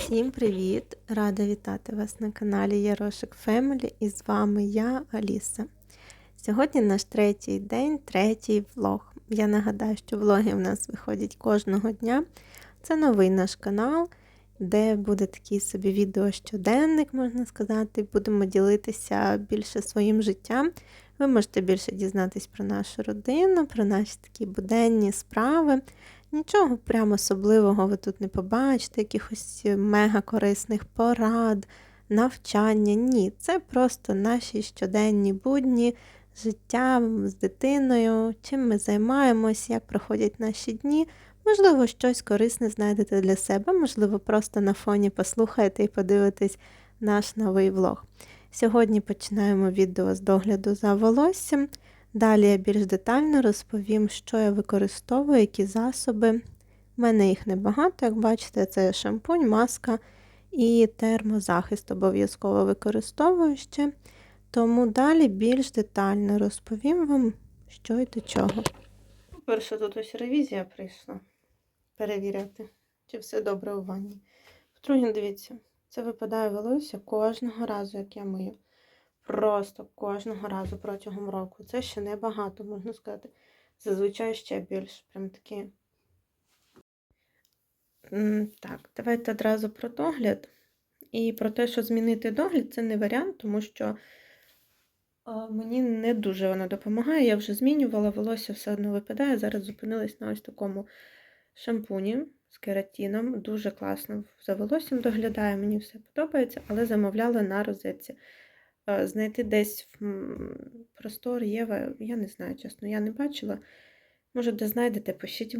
Всім привіт! Рада вітати вас на каналі Ярошик Фемелі і з вами я, Аліса. Сьогодні наш третій день, третій влог. Я нагадаю, що влоги в нас виходять кожного дня. Це новий наш канал, де буде такий собі відео щоденник, можна сказати. Будемо ділитися більше своїм життям. Ви можете більше дізнатись про нашу родину, про наші такі буденні справи. Нічого прямо особливого ви тут не побачите, якихось мега корисних порад, навчання. Ні, це просто наші щоденні будні, життя з дитиною, чим ми займаємось, як проходять наші дні. Можливо, щось корисне знайдете для себе, можливо, просто на фоні послухаєте і подивитесь наш новий влог. Сьогодні починаємо відео з догляду за волоссям. Далі я більш детально розповім, що я використовую, які засоби. У мене їх небагато, як бачите, це шампунь, маска і термозахист обов'язково використовую ще. Тому далі більш детально розповім вам, що і до чого. По-перше, тут ось ревізія прийшла. Перевіряти, чи все добре у ванні. По-друге, дивіться, це випадає волосся кожного разу, як я мию. Просто кожного разу протягом року. Це ще небагато, можна сказати. Зазвичай ще більше. Прям такі. Так, давайте одразу про догляд. І про те, що змінити догляд, це не варіант, тому що мені не дуже воно допомагає. Я вже змінювала, волосся все одно випадає. Зараз зупинилась на ось такому шампуні з кератином. Дуже класно за волоссям доглядає, мені все подобається, але замовляла на розетці. Знайти десь простор Єва, я не знаю, чесно, я не бачила. Може, де знайдете, пишіть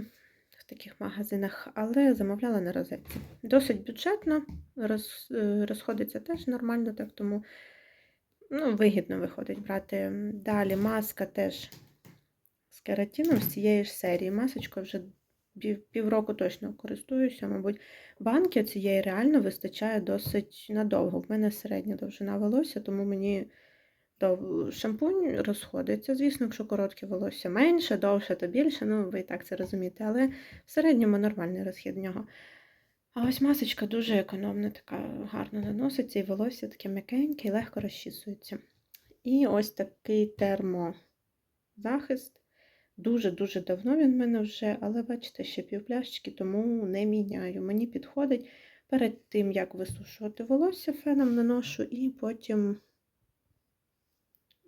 в таких магазинах, але замовляла на розетці. Досить бюджетно, роз, е, розходиться теж нормально, так тому ну, вигідно виходить брати. Далі маска теж з кератином з цієї ж серії. Масочкою вже півроку точно користуюся, мабуть, банки цієї реально вистачає досить надовго. В мене середня довжина волосся, тому мені шампунь розходиться. Звісно, якщо коротке волосся менше, довше, то більше, ну ви і так це розумієте, але в середньому нормальний розхід нього. А ось масочка дуже економна, така гарно наноситься, і волосся таке м'якеньке і легко розчісується. І ось такий термозахист. Дуже-дуже давно він в мене вже, але бачите, ще півпляшечки, тому не міняю. Мені підходить перед тим, як висушувати волосся, феном наношу і потім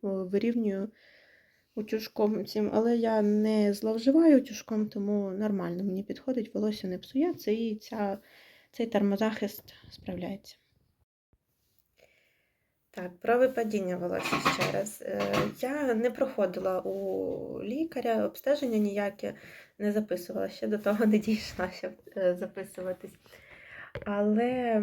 вирівнюю утюжком цим. Але я не зловживаю утюжком, тому нормально мені підходить, волосся не псується і ця, цей термозахист справляється. Так, про випадіння волосся ще раз. Е, я не проходила у лікаря, обстеження ніяке не записувала, ще до того не дійшла, щоб е, записуватись. Але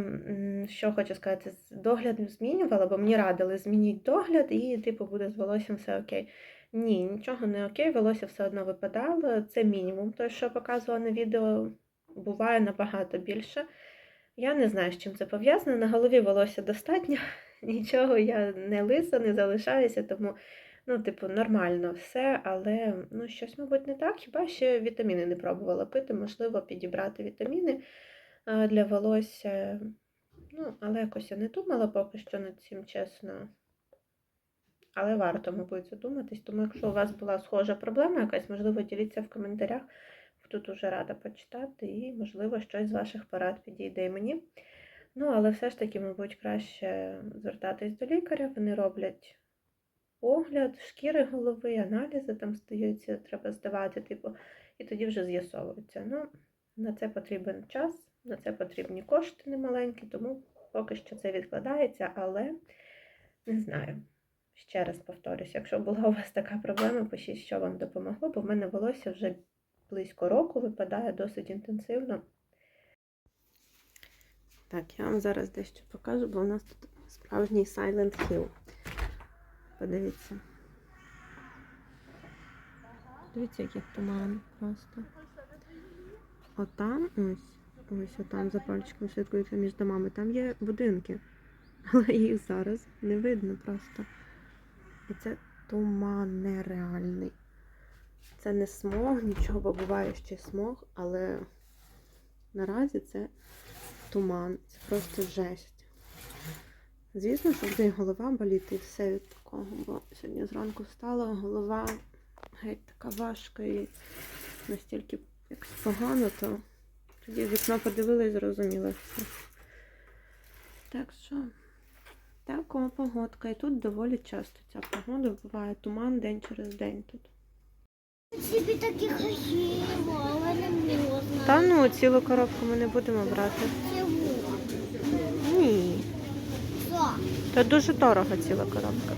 що хочу сказати, догляд змінювала, бо мені радили змініть догляд і, типу, буде з волоссям все окей. Ні, нічого не окей, волосся все одно випадало. Це мінімум. Те, що показувала на відео, буває набагато більше. Я не знаю, з чим це пов'язано. На голові волосся достатньо нічого я не лиса, не залишаюся, тому, ну, типу, нормально все, але ну, щось, мабуть, не так. Хіба ще вітаміни не пробувала пити, можливо, підібрати вітаміни для волосся. Ну, але якось я не думала поки що над цим, чесно. Але варто, мабуть, задуматись, тому якщо у вас була схожа проблема, якась, можливо, діліться в коментарях. Буду дуже рада почитати, і, можливо, щось з ваших порад підійде і мені. Ну, але все ж таки, мабуть, краще звертатись до лікаря. Вони роблять огляд, шкіри голови, аналізи там стаються, треба здавати, типу, і тоді вже з'ясовується. Ну, на це потрібен час, на це потрібні кошти немаленькі, тому поки що це відкладається, але не знаю. Ще раз повторюсь, якщо була у вас така проблема, пишіть, що вам допомогло, бо в мене волосся вже близько року випадає досить інтенсивно. Так, я вам зараз дещо покажу, бо у нас тут справжній Silent Hill. Подивіться. Дивіться, який туман просто. Отам ось, ось отам за пальчиком слідкується між домами. Там є будинки, але їх зараз не видно просто. І це туман нереальний. Це не смог, нічого, бо буває ще смог, але наразі це туман. Це просто жесть. Звісно, що буде голова боліти і все від такого, бо сьогодні зранку встала, голова геть така важка і настільки якось погано, то тоді вікно подивилась і зрозуміла все. Так що, така погодка. І тут доволі часто ця погода буває туман день через день тут. Собі такі хотіла, але не можна. Та ну, цілу коробку ми не будемо брати. Чого? Ні. Що? Це дуже дорого ціла коробка.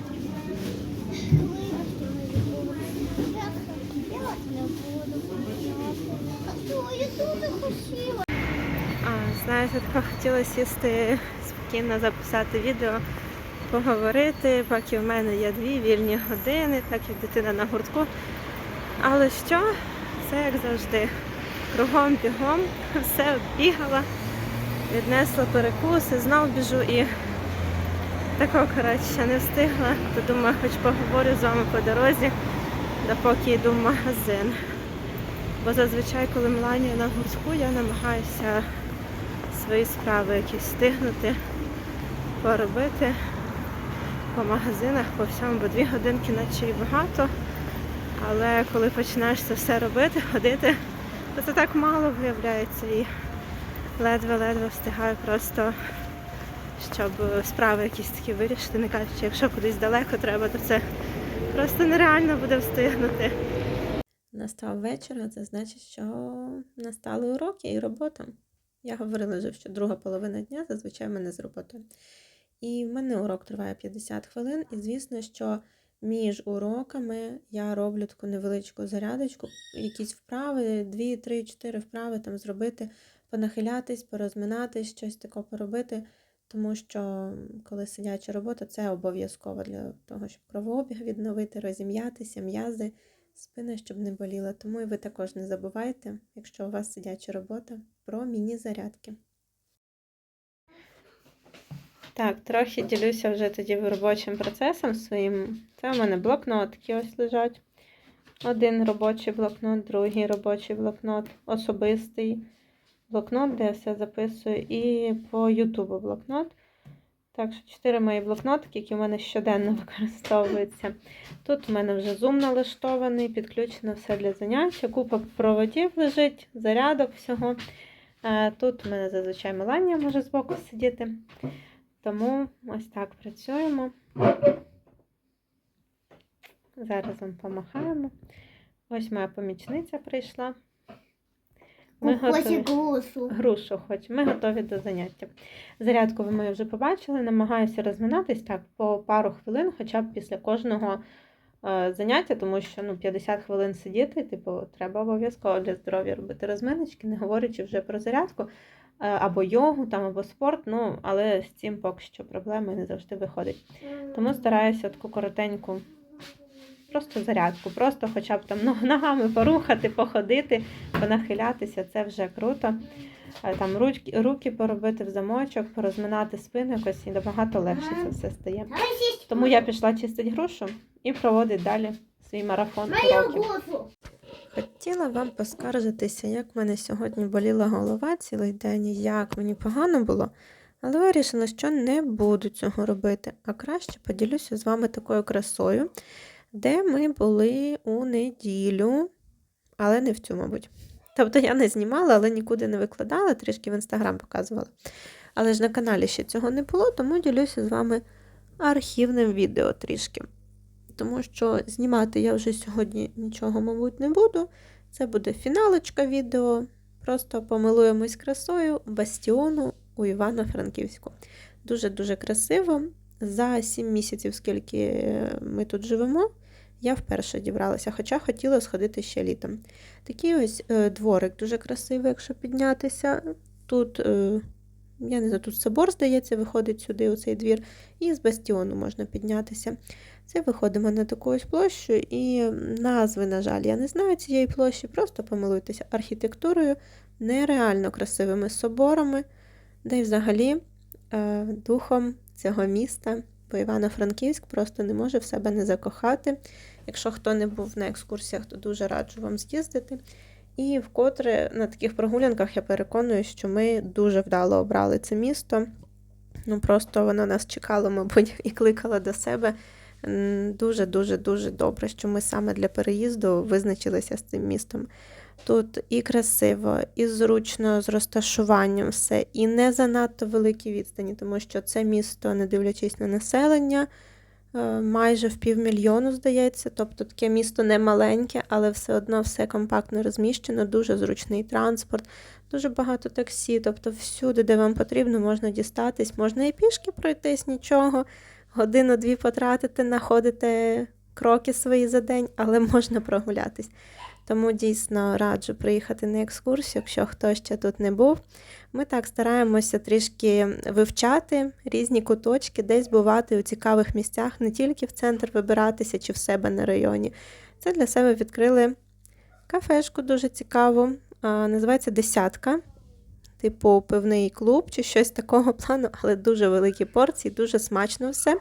Знаєте, така хотіла сісти спокійно записати відео, поговорити, поки в мене є дві вільні години, так як дитина на гуртку. Але що? Все як завжди. Кругом бігом, все оббігала, віднесла перекуси, знов біжу і такого коротше не встигла. То думаю, хоч поговорю з вами по дорозі, допоки йду в магазин. Бо зазвичай, коли Меланія на гуртку, я намагаюся свої справи якісь встигнути, поробити по магазинах, по всьому, бо дві годинки наче і багато. Але коли починаєш це все робити, ходити, то це так мало виявляється і ледве-ледве встигаю просто, щоб справи якісь такі вирішити, не кажучи, якщо кудись далеко треба, то це просто нереально буде встигнути. Настав вечір, а це значить, що настали уроки і робота. Я говорила вже, що друга половина дня зазвичай в мене з роботою. І в мене урок триває 50 хвилин, і звісно, що між уроками я роблю таку невеличку зарядочку, якісь вправи, 2, 3, 4 вправи там зробити, понахилятись, порозминатись, щось таке поробити. Тому що коли сидяча робота, це обов'язково для того, щоб кровообіг відновити, розім'ятися, м'язи, спина, щоб не боліла. Тому і ви також не забувайте, якщо у вас сидяча робота, про міні-зарядки. Так, трохи ділюся вже тоді робочим процесом своїм. Це у мене блокнотки ось лежать. Один робочий блокнот, другий робочий блокнот, особистий блокнот, де я все записую, і по Ютубу блокнот. Так що чотири мої блокнотики, які в мене щоденно використовуються. Тут у мене вже зум налаштований, підключено все для заняття. Купа проводів лежить, зарядок всього. Е, Тут у мене зазвичай Меланія може збоку сидіти. Тому ось так працюємо. Зараз вам помахаємо. Ось моя помічниця прийшла. Ми готові. голосу. Грушу хоч. Ми готові до заняття. Зарядку ви мою вже побачили. Намагаюся розминатись так по пару хвилин, хоча б після кожного е, заняття, тому що ну, 50 хвилин сидіти, типу, треба обов'язково для здоров'я робити розминочки, не говорячи вже про зарядку. е, Або йогу, там, або спорт, ну, але з цим поки що проблеми не завжди виходить. Тому стараюся таку коротеньку, просто зарядку, просто хоча б там ну, ногами порухати, походити, понахилятися, це вже круто. Там руки, руки поробити в замочок, порозминати спину якось і набагато легше це все стає. Тому я пішла чистити грушу і проводити далі свій марафон уроків. Хотіла вам поскаржитися, як в мене сьогодні боліла голова цілий день, як мені погано було, але вирішила, що не буду цього робити, а краще поділюся з вами такою красою, де ми були у неділю, але не в цю, мабуть. Тобто я не знімала, але нікуди не викладала, трішки в інстаграм показувала. Але ж на каналі ще цього не було, тому ділюся з вами архівним відео трішки. Тому що знімати я вже сьогодні нічого, мабуть, не буду. Це буде фіналочка відео. Просто помилуємось красою бастіону у Івано-Франківську. Дуже-дуже красиво. За 7 місяців, скільки ми тут живемо, я вперше дібралася, хоча хотіла сходити ще літом. Такий ось е, дворик дуже красивий, якщо піднятися. Тут, е, я не знаю, тут собор, здається, виходить сюди, у цей двір, і з бастіону можна піднятися. Це виходимо на таку ось площу, і назви, на жаль, я не знаю цієї площі, просто помилуйтеся архітектурою, нереально красивими соборами, де й взагалі е, духом цього міста, бо Івано-Франківськ просто не може в себе не закохати. Якщо хто не був на екскурсіях, то дуже раджу вам з'їздити. І вкотре на таких прогулянках я переконую, що ми дуже вдало обрали це місто. Ну просто воно нас чекало, мабуть, і кликало до себе. Дуже, дуже, дуже добре, що ми саме для переїзду визначилися з цим містом. Тут і красиво, і зручно з розташуванням все, і не занадто великі відстані, тому що це місто, не дивлячись на населення, е, майже в півмільйону, здається. Тобто таке місто не маленьке, але все одно все компактно розміщено, дуже зручний транспорт, дуже багато таксі. Тобто всюди, де вам потрібно, можна дістатись, можна і пішки пройтись, нічого. Годину-дві потратити, находите кроки свої за день, але можна прогулятись. Тому дійсно раджу приїхати на екскурсію, якщо хто ще тут не був. Ми так стараємося трішки вивчати різні куточки, десь бувати у цікавих місцях, не тільки в центр вибиратися чи в себе на районі. Це для себе відкрили кафешку дуже цікаву, називається Десятка. Типу пивний клуб чи щось такого плану, але дуже великі порції, дуже смачно все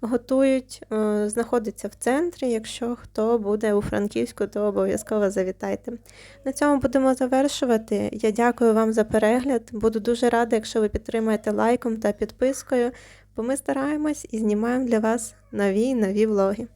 готують. Е, Знаходиться в центрі. Якщо хто буде у Франківську, то обов'язково завітайте. На цьому будемо завершувати. Я дякую вам за перегляд. Буду дуже рада, якщо ви підтримаєте лайком та підпискою, бо ми стараємось і знімаємо для вас нові нові влоги.